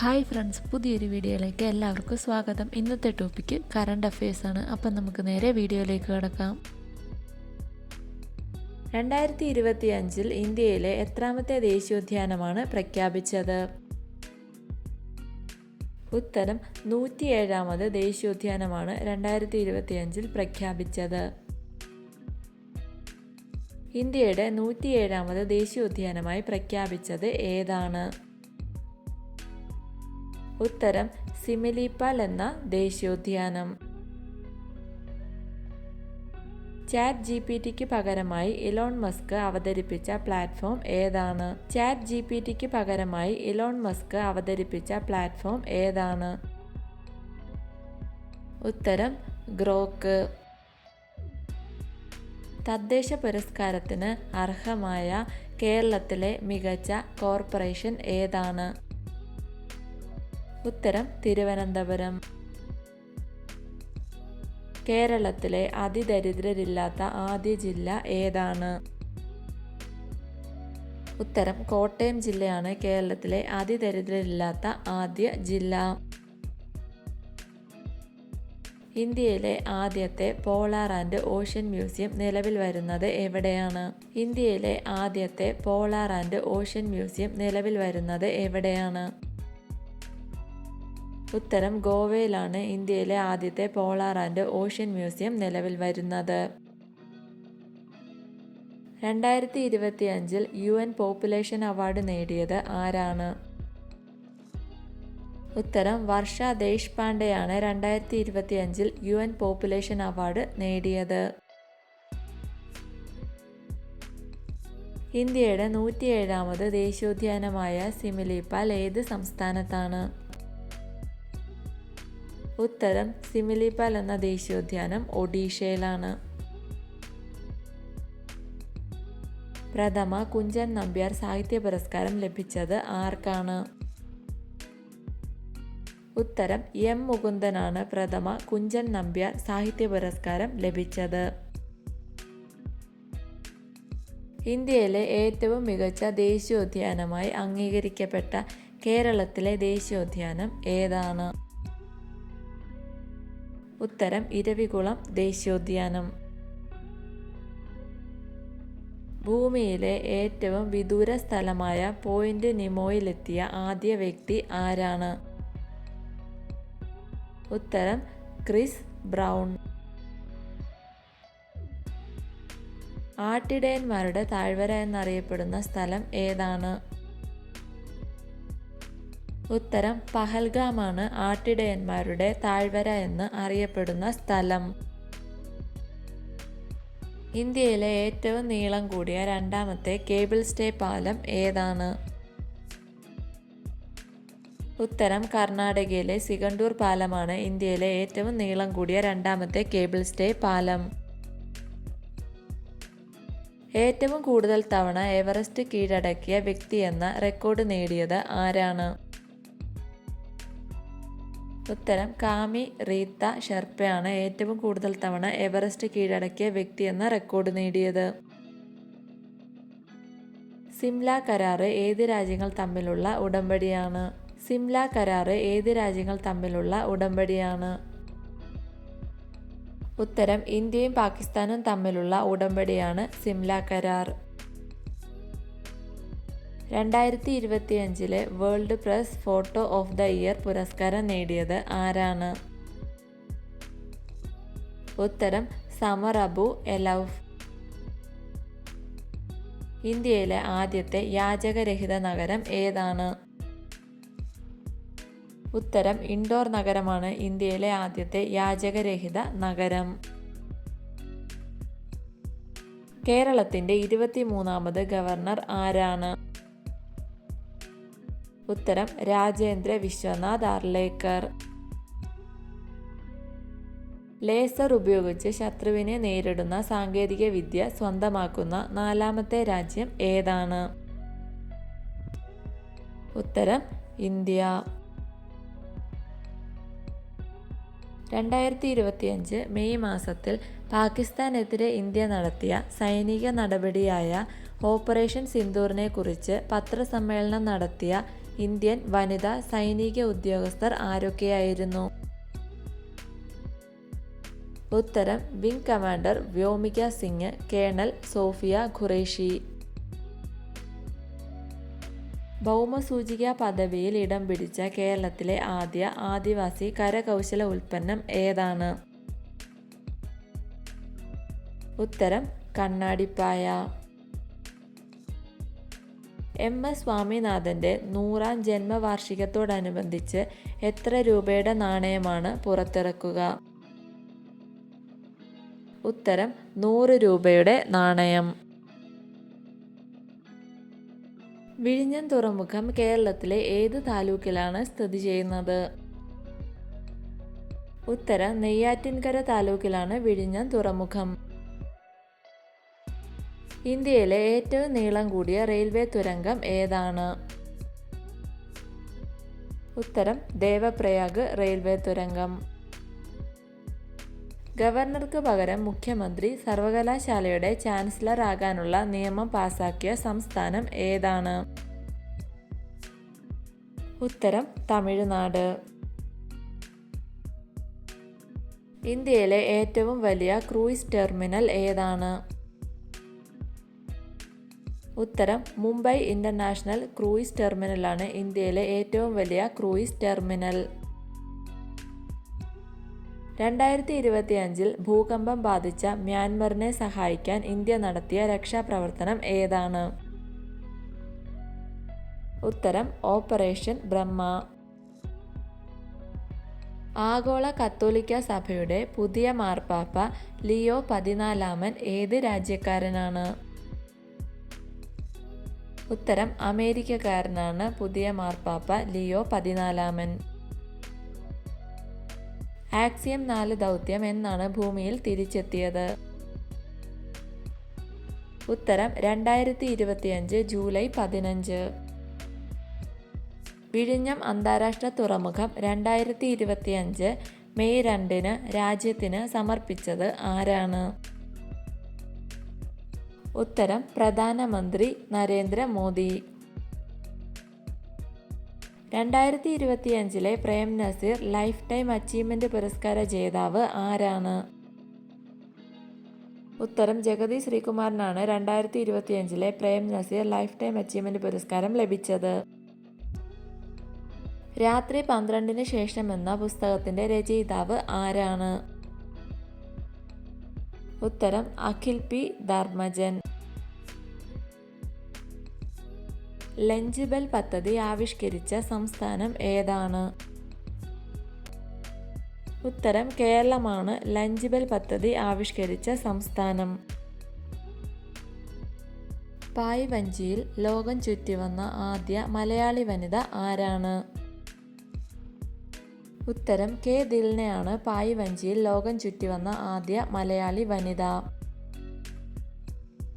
Hi friends പുതിയൊരു വീഡിയോയിലേക്ക് എല്ലാവർക്കും സ്വാഗതം. ഇന്നത്തെ ടോപ്പിക്ക് കറണ്ട് അഫയേഴ്സ് ആണ്. അപ്പം നമുക്ക് നേരെ വീഡിയോയിലേക്ക് കിടക്കാം. രണ്ടായിരത്തി ഇരുപത്തി അഞ്ചിൽ ഇന്ത്യയിലെ എത്രാമത്തെ ദേശീയോദ്യാനമാണ് പ്രഖ്യാപിച്ചത്? ഉത്തരം നൂറ്റിയേഴാമത് ദേശീയോദ്യാനമാണ് രണ്ടായിരത്തി ഇരുപത്തി അഞ്ചിൽ പ്രഖ്യാപിച്ചത്. ഇന്ത്യയുടെ നൂറ്റിയേഴാമത് ദേശീയോദ്യാനമായി പ്രഖ്യാപിച്ചത് ഏതാണ്? ഉത്തരം സിമിലിപ്പാൽ എന്ന ദേശീയോദ്യാനം. ചാറ്റ് ജി പി ടിക്ക് പകരമായി ഇലോൺ മസ്ക് അവതരിപ്പിച്ച പ്ലാറ്റ്ഫോം ഏതാണ്? ചാറ്റ് ജി പി ടിക്ക് പകരമായി ഇലോൺ മസ്ക് അവതരിപ്പിച്ച പ്ലാറ്റ്ഫോം ഏതാണ്? ഉത്തരം ഗ്രോക്ക്. തദ്ദേശ പുരസ്കാരത്തിന് അർഹമായ കേരളത്തിലെ മികച്ച കോർപ്പറേഷൻ ഏതാണ്? ഉത്തരം തിരുവനന്തപുരം. കേരളത്തിലെ അതിദരിദ്രരില്ലാത്ത ആദ്യ ജില്ല ഏതാണ്? ഉത്തരം കോട്ടയം ജില്ലയാണ് കേരളത്തിലെ അതിദരിദ്രരില്ലാത്ത ആദ്യ ജില്ല. ഇന്ത്യയിലെ ആദ്യത്തെ പോളാർ ആൻഡ് ഓഷ്യൻ മ്യൂസിയം നിലവിൽ വരുന്നത് എവിടെയാണ്? ഇന്ത്യയിലെ ആദ്യത്തെ പോളാർ ആൻഡ് ഓഷ്യൻ മ്യൂസിയം നിലവിൽ വരുന്നത് എവിടെയാണ്? ഉത്തരം ഗോവയിലാണ് ഇന്ത്യയിലെ ആദ്യത്തെ പോളാർ ആൻഡ് ഓഷ്യൻ മ്യൂസിയം നിലവിൽ വരുന്നത്. രണ്ടായിരത്തി ഇരുപത്തി അഞ്ചിൽ യു എൻ പോപ്പുലേഷൻ അവാർഡ് നേടിയത് ആരാണ്? ഉത്തരം വർഷ ദേശ്പാണ്ഡെയാണ് രണ്ടായിരത്തി ഇരുപത്തി അഞ്ചിൽ യു എൻ പോപ്പുലേഷൻ അവാർഡ് നേടിയത്. ഇന്ത്യയുടെ നൂറ്റിയേഴാമത് ദേശീയോദ്യാനമായ സിമിലിപ്പാൽ ഏത് സംസ്ഥാനത്താണ്? ഉത്തരം സിമിലിപ്പാൽ എന്ന ദേശീയോദ്യാനം ഒഡീഷയിലാണ്. പ്രഥമ കുഞ്ചൻ നമ്പ്യാർ സാഹിത്യ പുരസ്കാരം ലഭിച്ചത് ആർക്കാണ്? ഉത്തരം എം മുകുന്ദനാണ് പ്രഥമ കുഞ്ചൻ നമ്പ്യാർ സാഹിത്യ പുരസ്കാരം ലഭിച്ചത്. ഇന്ത്യയിലെ ഏറ്റവും മികച്ച ദേശീയോദ്യാനമായി അംഗീകരിക്കപ്പെട്ട കേരളത്തിലെ ദേശീയോദ്യാനം ഏതാണ്? ഉത്തരം ഇരവികുളം ദേശീയോദ്യാനം. ഭൂമിയിലെ ഏറ്റവും വിദൂര സ്ഥലമായ പോയിന്റ് നിമോയിലെത്തിയ ആദ്യ വ്യക്തി ആരാണ്? ഉത്തരം ക്രിസ് ബ്രൗൺ. ആട്ടിടയന്മാരുടെ താഴ്വര എന്നറിയപ്പെടുന്ന സ്ഥലം ഏതാണ്? ഉത്തരം പഹൽഗാമാണ് ആട്ടിടയന്മാരുടെ താഴ്വര എന്ന് അറിയപ്പെടുന്ന സ്ഥലം. ഇന്ത്യയിലെ ഏറ്റവും നീളം കൂടിയ രണ്ടാമത്തെ കേബിൾ സ്റ്റേ പാലം ഏതാണ്? ഉത്തരം കർണാടകയിലെ സിഗണ്ടൂർ പാലമാണ് ഇന്ത്യയിലെ ഏറ്റവും നീളം കൂടിയ രണ്ടാമത്തെ കേബിൾ സ്റ്റേ പാലം. ഏറ്റവും കൂടുതൽ തവണ എവറസ്റ്റ് കീഴടക്കിയ വ്യക്തിയെന്ന റെക്കോർഡ് നേടിയത് ആരാണ്? ഉത്തരം കാമി റീത്ത ഷെർപ്പയാണ് ഏറ്റവും കൂടുതൽ തവണ എവറസ്റ്റ് കീഴടക്കിയ വ്യക്തി എന്ന റെക്കോർഡ് നേടിയത്. സിംല കരാറ് ഏത് രാജ്യങ്ങൾ തമ്മിലുള്ള ഉടമ്പടിയാണ്? സിംല കരാറ് ഏത് രാജ്യങ്ങൾ തമ്മിലുള്ള ഉടമ്പടിയാണ്? ഉത്തരം ഇന്ത്യയും പാകിസ്ഥാനും തമ്മിലുള്ള ഉടമ്പടിയാണ് സിംല കരാർ. രണ്ടായിരത്തി ഇരുപത്തിയഞ്ചിലെ world press photo of the year പുരസ്കാരം നേടിയത് ആരാണ്? ഉത്തരം സമർ അബു എലൌഫ്. ഇന്ത്യയിലെ ആദ്യത്തെ യാചകരഹിത നഗരം ഏതാണ്? ഉത്തരം ഇൻഡോർ നഗരമാണ് ഇന്ത്യയിലെ ആദ്യത്തെ യാചകരഹിത നഗരം. കേരളത്തിന്റെ ഇരുപത്തിമൂന്നാമത് ഗവർണർ ആരാണ്? ഉത്തരം രാജേന്ദ്ര വിശ്വനാഥ് ആർലേക്കർ. ലേസർ ഉപയോഗിച്ച് ശത്രുവിനെ നേരിടുന്ന സാങ്കേതിക വിദ്യ സ്വന്തമാക്കുന്ന നാലാമത്തെ രാജ്യം ഏതാണ്? ഉത്തരം ഇന്ത്യ. രണ്ടായിരത്തി ഇരുപത്തിയഞ്ച് മെയ് മാസത്തിൽ പാകിസ്ഥാനെതിരെ ഇന്ത്യ നടത്തിയ സൈനിക നടപടിയായ ഓപ്പറേഷൻ സിന്ദൂറിനെ കുറിച്ച് പത്രസമ്മേളനം നടത്തിയ ഇന്ത്യൻ വനിതാ സൈനിക ഉദ്യോഗസ്ഥർ ആരൊക്കെയായിരുന്നു? ഉത്തരം wing commander Vyomika Singh colonel Sofiya Qureshi. ഭൗമസൂചിക പദവിയിൽ ഇടം പിടിച്ച കേരളത്തിലെ ആദ്യ ആദിവാസി കരകൗശല ഉൽപ്പന്നം ഏതാണ്? ഉത്തരം കണ്ണാടിപ്പായ. എം എസ് സ്വാമിനാഥന്റെ നൂറാം ജന്മവാർഷികത്തോടനുബന്ധിച്ച് എത്ര രൂപയുടെ നാണയമാണ് പുറത്തിറക്കുക? ഉത്തരം നൂറ് രൂപയുടെ നാണയം. വിഴിഞ്ഞം തുറമുഖം കേരളത്തിലെ ഏത് താലൂക്കിലാണ് സ്ഥിതി ചെയ്യുന്നത്? ഉത്തരം നെയ്യാറ്റിൻകര താലൂക്കിലാണ് വിഴിഞ്ഞം തുറമുഖം ഇന്ത്യയിലെ ഏറ്റവും നീളം കൂടിയ റെയിൽവേ തുരങ്കം ഏതാണ്? ഉത്തരം ദേവപ്രയാഗ് റെയിൽവേ തുരങ്കം. ഗവർണർക്ക് പകരം മുഖ്യമന്ത്രി സർവകലാശാലയുടെ ചാൻസലർ ആകാനുള്ള നിയമം പാസാക്കിയ സംസ്ഥാനം ഏതാണ്? ഉത്തരം തമിഴ്നാട്. ഇന്ത്യയിലെ ഏറ്റവും വലിയ ക്രൂയിസ് ടെർമിനൽ ഏതാണ്? ഉത്തരം മുംബൈ ഇന്റർനാഷണൽ ക്രൂയിസ് ടെർമിനലാണ് ഇന്ത്യയിലെ ഏറ്റവും വലിയ ക്രൂയിസ് ടെർമിനൽ. രണ്ടായിരത്തി ഇരുപത്തി അഞ്ചിൽ ഭൂകമ്പം ബാധിച്ച മ്യാൻമറിനെ സഹായിക്കാൻ ഇന്ത്യ നടത്തിയ രക്ഷാപ്രവർത്തനം ഏതാണ്? ഉത്തരം ഓപ്പറേഷൻ ബ്രഹ്മ. ആഗോള കത്തോലിക്ക സഭയുടെ പുതിയ മാർപ്പാപ്പ ലിയോ പതിനാലാമൻ ഏത് രാജ്യക്കാരനാണ്? ഉത്തരം അമേരിക്കക്കാരനാണ് പുതിയ മാർപ്പാപ്പ ലിയോ പതിനാലാമൻ. ആക്സിയം നാല് ദൗത്യം എന്നാണ് ഭൂമിയിൽ തിരിച്ചെത്തിയത്. ഉത്തരം രണ്ടായിരത്തി ഇരുപത്തിയഞ്ച് ജൂലൈ പതിനഞ്ച്. വിഴിഞ്ഞം അന്താരാഷ്ട്ര തുറമുഖം രണ്ടായിരത്തി ഇരുപത്തിയഞ്ച് മെയ് രണ്ടിന് രാജ്യത്തിന് സമർപ്പിച്ചത് ആരാണ്? ഉത്തരം പ്രധാനമന്ത്രി നരേന്ദ്രമോദി. രണ്ടായിരത്തി ഇരുപത്തിയഞ്ചിലെ Prem Nazir life time achievement പുരസ്കാര ജേതാവ് ആരാണ്? ഉത്തരം ജഗതി ശ്രീകുമാറിനാണ് രണ്ടായിരത്തി ഇരുപത്തിയഞ്ചിലെ Prem Nazir life time achievement പുരസ്കാരം ലഭിച്ചത്. രാത്രി പന്ത്രണ്ടിന് ശേഷം എന്ന പുസ്തകത്തിന്റെ രചയിതാവ് ആരാണ്? ഉത്തരം Akhil P. Dharmajan. Lunch bell പദ്ധതി ആവിഷ്കരിച്ച സംസ്ഥാനം ഏതാണ്? ഉത്തരം കേരളമാണ് ലഞ്ച് ബെൽ പദ്ധതി ആവിഷ്കരിച്ച സംസ്ഥാനം. പായ് വഞ്ചിയിൽ ലോകം ചുറ്റിവന്ന ആദ്യ മലയാളി വനിത ആരാണ്? ഉത്തരം കെ ദിൽനയാണ് പായ് വഞ്ചിയിൽ ലോകം ചുറ്റിവന്ന ആദ്യ മലയാളി വനിത.